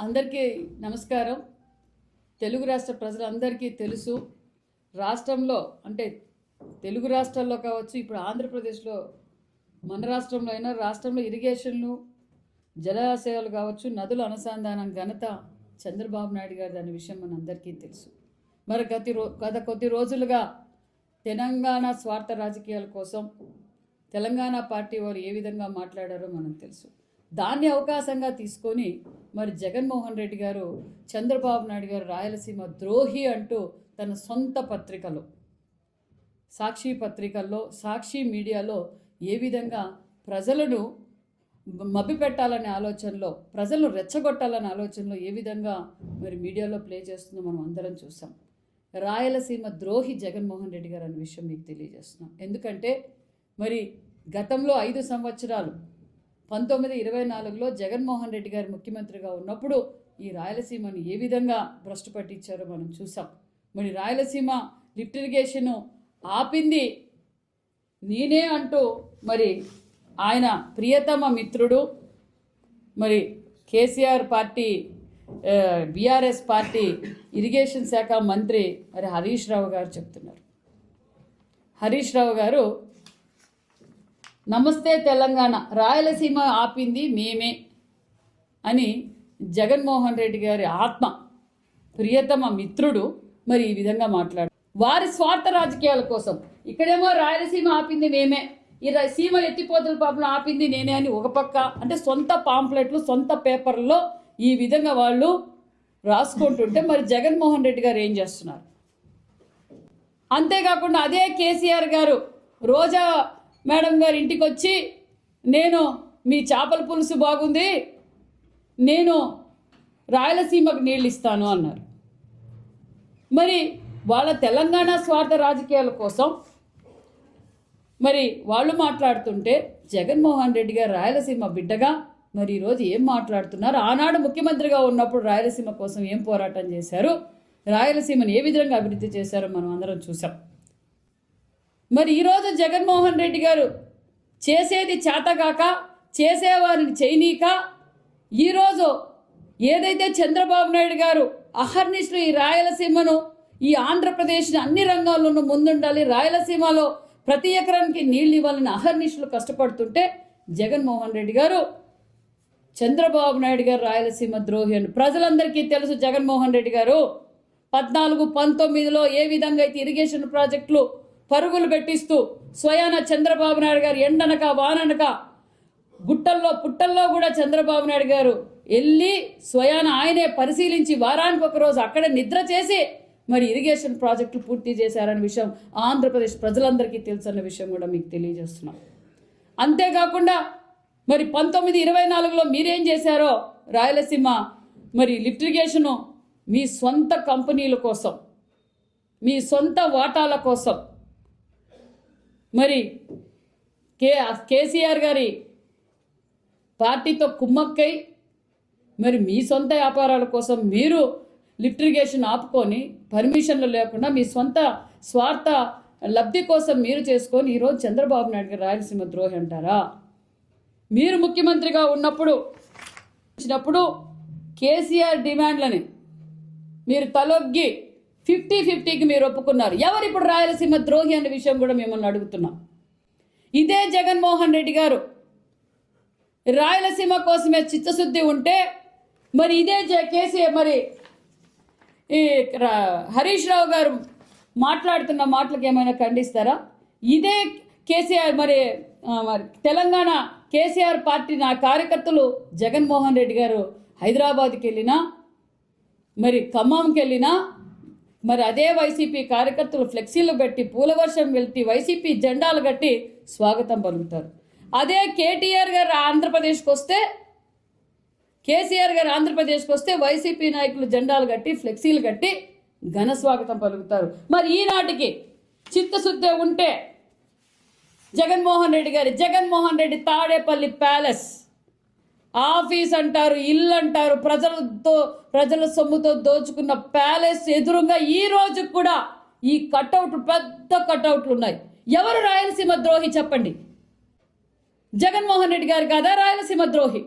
అందరికీ నమస్కారం. తెలుగు రాష్ట్ర ప్రజలందరికీ తెలుసు. రాష్ట్రంలో అంటే తెలుగు రాష్ట్రాల్లో కావచ్చు ఇప్పుడు ఆంధ్రప్రదేశ్లో మన రాష్ట్రంలో అయినా రాష్ట్రంలో ఇరిగేషన్లు జలాశయాలు కావచ్చు నదుల అనుసంధానం ఘనత చంద్రబాబు నాయుడు గారి అనే విషయం మన అందరికీ తెలుసు. మరి గతి రో గత కొద్ది రోజులుగా తెలంగాణ స్వార్థ రాజకీయాల కోసం తెలంగాణ పార్టీ వారు ఏ విధంగా మాట్లాడారో మనం తెలుసు. దాన్ని అవకాశంగా తీసుకొని మరి జగన్మోహన్ రెడ్డి గారు చంద్రబాబు నాయుడు గారు రాయలసీమ ద్రోహి అంటూ తన సొంత పత్రికలో సాక్షి పత్రికల్లో సాక్షి మీడియాలో ఏ విధంగా ప్రజలను మభ్యపెట్టాలనే ఆలోచనలో ప్రజలను రెచ్చగొట్టాలనే ఆలోచనలో ఏ విధంగా మరి మీడియాలో ప్లే చేస్తుందో మనం అందరం చూసాం. రాయలసీమ ద్రోహి జగన్మోహన్ రెడ్డి గారు అనే విషయం మీకు తెలియజేస్తున్నాం. ఎందుకంటే మరి గతంలో ఐదు సంవత్సరాలు పంతొమ్మిది ఇరవై నాలుగులో జగన్మోహన్ రెడ్డి గారు ముఖ్యమంత్రిగా ఉన్నప్పుడు ఈ రాయలసీమను ఏ విధంగా భ్రష్టు పట్టించారో మనం చూసాం. మరి రాయలసీమ లిఫ్ట్ ఇరిగేషన్ ఆపింది నేనే అంటూ మరి ఆయన ప్రియతమ మిత్రుడు మరి KCR party BRS party irrigation శాఖ మంత్రి మరి హరీష్ రావు గారు చెప్తున్నారు. హరీష్ రావు గారు నమస్తే తెలంగాణ. రాయలసీమ ఆపింది మేమే అని జగన్మోహన్ రెడ్డి గారి ఆత్మ ప్రియతమ మిత్రుడు మరి ఈ విధంగా మాట్లాడు వారి స్వార్థ రాజకీయాల కోసం ఇక్కడేమో రాయలసీమ ఆపింది మేమే ఈ సీమ ఎత్తిపోతల పాపం ఆపింది నేనే అని ఒక పక్క అంటే సొంత పాంప్లెట్లు సొంత పేపర్లో ఈ విధంగా వాళ్ళు రాసుకుంటుంటే మరి జగన్మోహన్ రెడ్డి గారు ఏం చేస్తున్నారు? అంతేకాకుండా అదే కేసీఆర్ గారు రోజా మేడం గారి ఇంటికి వచ్చి నేను మీ చేపల పులుసు బాగుంది నేను రాయలసీమకు నీళ్ళు ఇస్తాను అన్నారు. మరి వాళ్ళ తెలంగాణ స్వార్థ రాజకీయాల కోసం మరి వాళ్ళు మాట్లాడుతుంటే జగన్మోహన్ రెడ్డి గారు రాయలసీమ బిడ్డగా మరి ఈరోజు ఏం మాట్లాడుతున్నారు? ఆనాడు ముఖ్యమంత్రిగా ఉన్నప్పుడు రాయలసీమ కోసం ఏం పోరాటం చేశారు? రాయలసీమను ఏ విధంగా అభివృద్ధి చేశారో మనం అందరం చూసాం మరి ఈరోజు జగన్మోహన్ రెడ్డి గారు చేసేది చేతగాక చేసేవారిని చేయనీక ఈరోజు ఏదైతే చంద్రబాబు నాయుడు గారు అహర్నిశలు ఈ రాయలసీమను ఈ ఆంధ్రప్రదేశ్ని అన్ని రంగాల్లోనూ ముందుండాలి రాయలసీమలో ప్రతి ఎకరానికి నీళ్ళు ఇవ్వాలని అహర్నిశలు కష్టపడుతుంటే జగన్మోహన్ రెడ్డి గారు చంద్రబాబు నాయుడు గారు రాయలసీమ ద్రోహి అని ప్రజలందరికీ తెలుసు జగన్మోహన్ రెడ్డి గారు. పద్నాలుగు పంతొమ్మిదిలో ఏ విధంగా అయితే ఇరిగేషన్ ప్రాజెక్టులు పరుగులు పెట్టిస్తూ స్వయాన చంద్రబాబు నాయుడు గారు ఎండనక వాననక గుట్టల్లో పుట్టల్లో కూడా చంద్రబాబు నాయుడు గారు వెళ్ళి స్వయాన ఆయనే పరిశీలించి వారానికి ఒకరోజు అక్కడే నిద్ర చేసి మరి ఇరిగేషన్ ప్రాజెక్టులు పూర్తి చేశారనే విషయం ఆంధ్రప్రదేశ్ ప్రజలందరికీ తెలుసన్న విషయం కూడా మీకు తెలియజేస్తున్నాం. అంతేకాకుండా మరి పంతొమ్మిది ఇరవై నాలుగులో మీరేం చేశారో రాయలసీమ మరి లిఫ్ట్రిగేషను మీ సొంత కంపెనీల కోసం మీ సొంత వాటాల కోసం మరి కే కేసీఆర్ గారి పార్టీతో కుమ్మక్కై మరి మీ సొంత వ్యాపారాల కోసం మీరు లిఫ్ట్రిగేషన్ ఆపుకొని పర్మిషన్లు లేకుండా మీ సొంత స్వార్థ లబ్ధి కోసం మీరు చేసుకొని ఈరోజు చంద్రబాబు నాయుడు గారు రాయలసీమ ద్రోహి అంటారా? మీరు ముఖ్యమంత్రిగా ఉన్నప్పుడు ఇచ్చినప్పుడు కేసీఆర్ డిమాండ్లని మీరు తలొగ్గి ఫిఫ్టీ ఫిఫ్టీకి మీరు ఒప్పుకున్నారు. ఎవరు ఇప్పుడు రాయలసీమ ద్రోహి అనే విషయం కూడా మిమ్మల్ని అడుగుతున్నాం. ఇదే జగన్మోహన్ రెడ్డి గారు. రాయలసీమ కోసమే చిత్తశుద్ధి ఉంటే మరి ఇదే జ- కేసీఆర్ మరి ఈ రా- హరీష్ రావు గారు మాట్లాడుతున్న మాటలకు ఏమైనా ఖండిస్తారా? ఇదే కేసీఆర్ మరి మరి తెలంగాణ కేసీఆర్ పార్టీ నా కార్యకర్తలు జగన్మోహన్ రెడ్డి గారు హైదరాబాద్కి వెళ్ళినా మరి ఖమ్మంకి వెళ్ళినా మరి అదే వైసీపీ కార్యకర్తలు ఫ్లెక్సీలు పెట్టి పూల వర్షం వెళ్తి వైసీపీ జెండాలు కట్టి స్వాగతం పలుకుతారు. అదే కేటీఆర్ గారు ఆంధ్రప్రదేశ్కి వస్తే కేసీఆర్ గారు ఆంధ్రప్రదేశ్కి వస్తే వైసీపీ నాయకులు జెండాలు కట్టి ఫ్లెక్సీలు కట్టి ఘన స్వాగతం పలుకుతారు. మరి ఈనాటికి చిత్తశుద్ధి ఉంటే జగన్మోహన్ రెడ్డి గారి జగన్మోహన్ రెడ్డి తాడేపల్లి ప్యాలెస్ ఆఫీస్ అంటారు ఇల్లు అంటారు ప్రజలతో ప్రజల సొమ్ముతో దోచుకున్న ప్యాలెస్ ఎదురుగా ఈ రోజు కూడా ఈ కటౌట్ పెద్ద కటౌట్లు ఉన్నాయి. ఎవరు రాయలసీమ ద్రోహి చెప్పండి? జగన్మోహన్ రెడ్డి గారు కాదా రాయలసీమ ద్రోహి?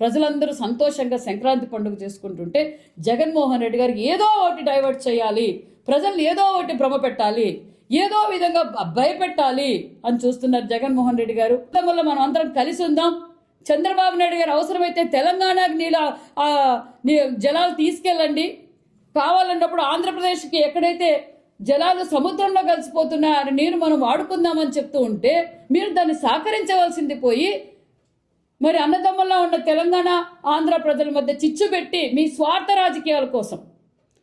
ప్రజలందరూ సంతోషంగా సంక్రాంతి పండుగ చేసుకుంటుంటే జగన్మోహన్ రెడ్డి గారికి ఏదో ఒకటి డైవర్ట్ చేయాలి ప్రజల్ని ఏదో ఒకటి భ్రమ పెట్టాలి ఏదో విధంగా భయపెట్టాలి అని చూస్తున్నారు జగన్మోహన్ రెడ్డి గారు. వల్ల మనం అందరం కలిసి ఉందాం. చంద్రబాబు నాయుడు గారు అవసరమైతే తెలంగాణకు నీళ్ళ నీ- జలాలు తీసుకెళ్ళండి. కావాలన్నప్పుడు ఆంధ్రప్రదేశ్కి ఎక్కడైతే జలాలు సముద్రంలో కలిసిపోతున్నాయని నీరు మనం వాడుకుందామని చెప్తూ ఉంటే మీరు దాన్ని సహకరించవలసింది పోయి మరి అన్నదమ్ముల్లో ఉన్న తెలంగాణ ఆంధ్ర ప్రజల మధ్య చిచ్చు పెట్టి మీ స్వార్థ రాజకీయాల కోసం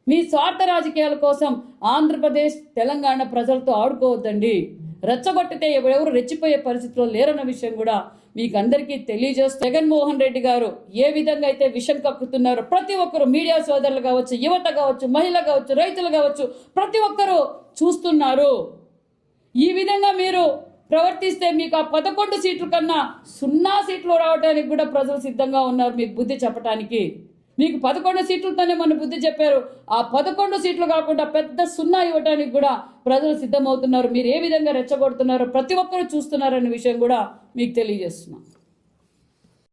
మీ స్వార్థ రాజకీయాల కోసం ఆంధ్రప్రదేశ్ తెలంగాణ ప్రజలతో ఆడుకోవద్దండి. రెచ్చగొట్టితే ఎవరెవరు రెచ్చిపోయే పరిస్థితిలో లేరన్న విషయం కూడా మీకు అందరికీ తెలియజేస్తూ జగన్మోహన్ రెడ్డి గారు ఏ విధంగా అయితే విషం కక్కుతున్నారో ప్రతి ఒక్కరు మీడియా సోదరులు కావచ్చు యువత కావచ్చు మహిళ కావచ్చు రైతులు కావచ్చు ప్రతి ఒక్కరూ చూస్తున్నారు. ఈ విధంగా మీరు ప్రవర్తిస్తే మీకు ఆ పదకొండు సీట్ల కన్నా సున్నా సీట్లు రావడానికి కూడా ప్రజలు సిద్ధంగా ఉన్నారు మీకు బుద్ధి చెప్పడానికి మీకు పదకొండు సీట్లతోనే మన బుద్ధి చెప్పారు. ఆ పదకొండు సీట్లు కాకుండా పెద్ద సున్నా ఇవ్వడానికి కూడా ప్రజలు సిద్ధమవుతున్నారు. మీరు ఏ విధంగా రెచ్చగొడుతున్నారో ప్రతి ఒక్కరు చూస్తున్నారనే విషయం కూడా మీకు తెలియజేస్తున్నాను